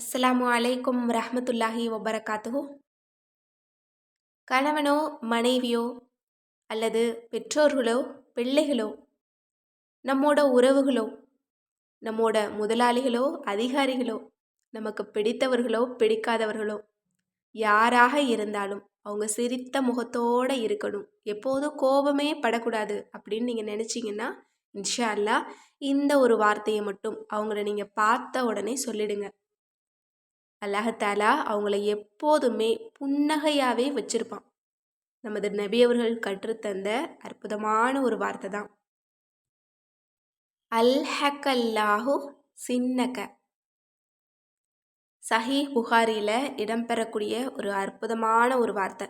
அஸ்ஸலாமு அலைக்கும் ரஹமத்துல்லாஹி வபரகாத்துஹு. கணவனோ மனைவியோ அல்லது பெற்றோர்களோ பிள்ளைகளோ நம்மோட உறவுகளோ நம்மோட முதலாளிகளோ அதிகாரிகளோ நமக்கு பிடித்தவர்களோ பிடிக்காதவர்களோ யாராக இருந்தாலும் அவங்க சிரித்த முகத்தோடு இருக்கணும். எப்போதும் கோபமே படக்கூடாது அப்படின்னு நீங்கள் நினச்சிங்கன்னா இன்ஷா அல்லா இந்த ஒரு வார்த்தையை மட்டும் அவங்கள நீங்கள் பார்த்த உடனே சொல்லிடுங்க. அல்லாஹத்தாலா அவங்கள எப்போதுமே புன்னகையாகவே வச்சுருப்பான். நமது நபி அவர்கள் கற்றுத்தந்த அற்புதமான ஒரு வார்த்தை தான். அல்ஹக்கல்லாஹு சின்னக. சஹி புகாரியில் இடம்பெறக்கூடிய ஒரு அற்புதமான ஒரு வார்த்தை.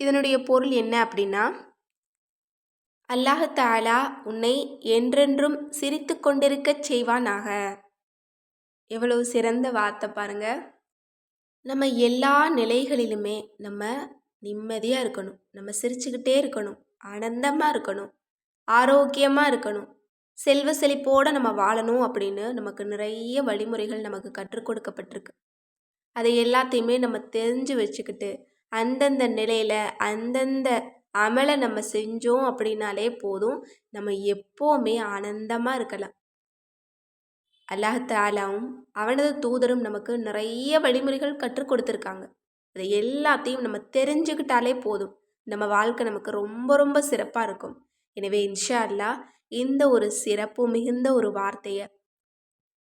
இதனுடைய பொருள் என்ன அப்படின்னா அல்லாஹாலா உன்னை என்றென்றும் சிரித்து கொண்டிருக்கச் செய்வானாக. எவ்வளவு சிறந்த வார்த்தை பாருங்கள் நம்ம எல்லா நிலைகளிலுமே நம்ம நிம்மதியாக இருக்கணும். நம்ம சிரிச்சுக்கிட்டே இருக்கணும். ஆனந்தமாக இருக்கணும். ஆரோக்கியமாக இருக்கணும். செல்வ செழிப்போடு நம்ம வாழணும் அப்படின்னு நமக்கு நிறைய வழிமுறைகள் நமக்கு கற்றுக் கொடுக்கப்பட்டிருக்கு. அதை எல்லாத்தையுமே நம்ம தெரிஞ்சு வச்சுக்கிட்டு அந்தந்த நிலையில் அந்தந்த அமலை நம்ம செஞ்சோம் அப்படின்னாலே போதும். நம்ம எப்போவுமே ஆனந்தமாக இருக்கலாம். அல்லாஹாலாவும் அவனது தூதரும் நமக்கு நிறைய வழிமுறைகள் கற்றுக் கொடுத்துருக்காங்க. அதை எல்லாத்தையும் நம்ம தெரிஞ்சுக்கிட்டாலே போதும். நம்ம வாழ்க்கை நமக்கு ரொம்ப ரொம்ப சிறப்பாக இருக்கும். எனவே இன்ஷா அல்லா இந்த ஒரு சிறப்பு மிகுந்த ஒரு வார்த்தையை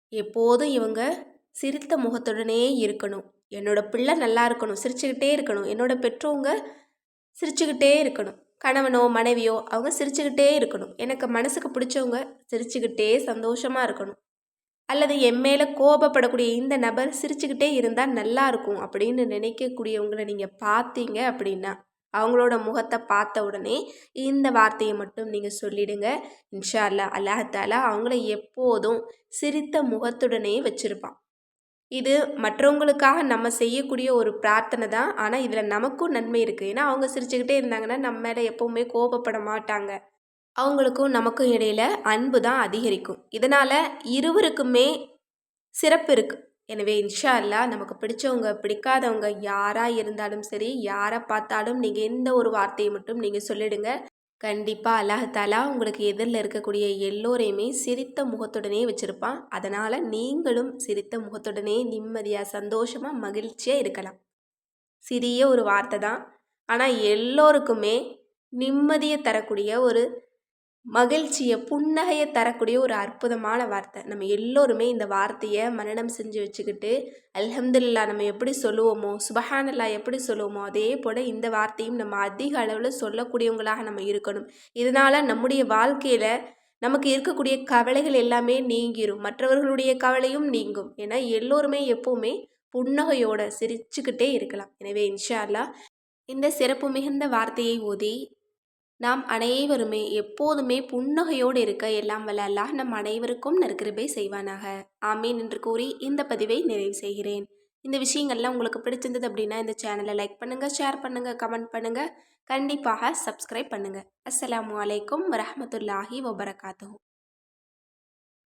எப்போதும் இவங்க சிரித்த முகத்துடனே இருக்கணும். என்னோட பிள்ளை நல்லா இருக்கணும் சிரிச்சுக்கிட்டே இருக்கணும். என்னோட பெற்றவங்க சிரிச்சுக்கிட்டே இருக்கணும். கணவனோ மனைவியோ அவங்க சிரிச்சுக்கிட்டே இருக்கணும். எனக்கு மனசுக்கு பிடிச்சவங்க சிரிச்சுக்கிட்டே சந்தோஷமாக இருக்கணும். அல்லது என் மேலே கோபப்படக்கூடிய இந்த நபர் சிரிச்சுக்கிட்டே இருந்தால் நல்லா இருக்கும் அப்படின்னு நினைக்கக்கூடியவங்களை நீங்கள் பார்த்தீங்க அப்படின்னா அவங்களோட முகத்தை பார்த்த உடனே இந்த வார்த்தையை மட்டும் நீங்கள் சொல்லிடுங்க. இன்ஷா அல்லா அல்லாஹாலா அவங்கள எப்போதும் சிரித்த முகத்துடனே வச்சுருப்பான். இது மற்றவங்களுக்காக நம்ம செய்யக்கூடிய ஒரு பிரார்த்தனை தான். ஆனால் இதில் நமக்கும் நன்மை இருக்குது ஏன்னா அவங்க சிரிச்சுக்கிட்டே இருந்தாங்கன்னா நம்ம மேலே எப்போவுமே கோபப்பட மாட்டாங்க. அவங்களுக்கும் நமக்கும் இடையில் அன்பு தான் அதிகரிக்கும். இதனால் இருவருக்குமே சிறப்பு இருக்குது எனவே இன்ஷா அல்லா நமக்கு பிடிச்சவங்க பிடிக்காதவங்க யாராக இருந்தாலும் சரி யாரை பார்த்தாலும் நீங்கள் எந்த ஒரு வார்த்தையை மட்டும் நீங்கள் சொல்லிடுங்க. கண்டிப்பாக அல்லாஹாலா உங்களுக்கு எதிரில் இருக்கக்கூடிய எல்லோரையுமே சிரித்த முகத்துடனே வச்சுருப்பான். அதனால் நீங்களும் சிரித்த முகத்துடனே நிம்மதியாக சந்தோஷமாக மகிழ்ச்சியாக இருக்கலாம். சிறிய ஒரு வார்த்தை தான். ஆனால் எல்லோருக்குமே நிம்மதியை தரக்கூடிய ஒரு மகிழ்ச்சியை புன்னகையை தரக்கூடிய ஒரு அற்புதமான வார்த்தை. நம்ம எல்லோருமே இந்த வார்த்தையை மனநம் செஞ்சு வச்சுக்கிட்டு அல்ஹம்துல்லா நம்ம எப்படி சொல்லுவோமோ சுபஹானல்லா எப்படி சொல்லுவோமோ அதே போல் இந்த வார்த்தையும் நம்ம அதிக அளவில் சொல்லக்கூடியவங்களாக நம்ம இருக்கணும். இதனால் நம்முடைய வாழ்க்கையில் நமக்கு இருக்கக்கூடிய கவலைகள் எல்லாமே நீங்கிரும். மற்றவர்களுடைய கவலையும் நீங்கும். ஏன்னா எல்லோருமே எப்போவுமே புன்னகையோடு சிரிச்சுக்கிட்டே இருக்கலாம். எனவே இன்ஷா அல்லா இந்த சிறப்பு மிகுந்த வார்த்தையை ஓதி நாம் அனைவருமே எப்போதுமே புன்னகையோடு இருக்க எல்லாம் வல்ல அல்லாஹ் நம் அனைவருக்கும் நற்கிருபை செய்வானாக. ஆமீன் என்று கூறி இந்த பதிவை நிறைவு செய்கிறேன். இந்த விஷயங்கள்லாம் உங்களுக்கு பிடிச்சிருந்தது அப்படின்னா இந்த சேனலை லைக் பண்ணுங்கள் ஷேர் பண்ணுங்கள் கமெண்ட் பண்ணுங்கள் கண்டிப்பாக சப்ஸ்கிரைப் பண்ணுங்கள் அஸ்லாம் வலைக்கம் வரமத்துல்லாஹி வபரகாத்து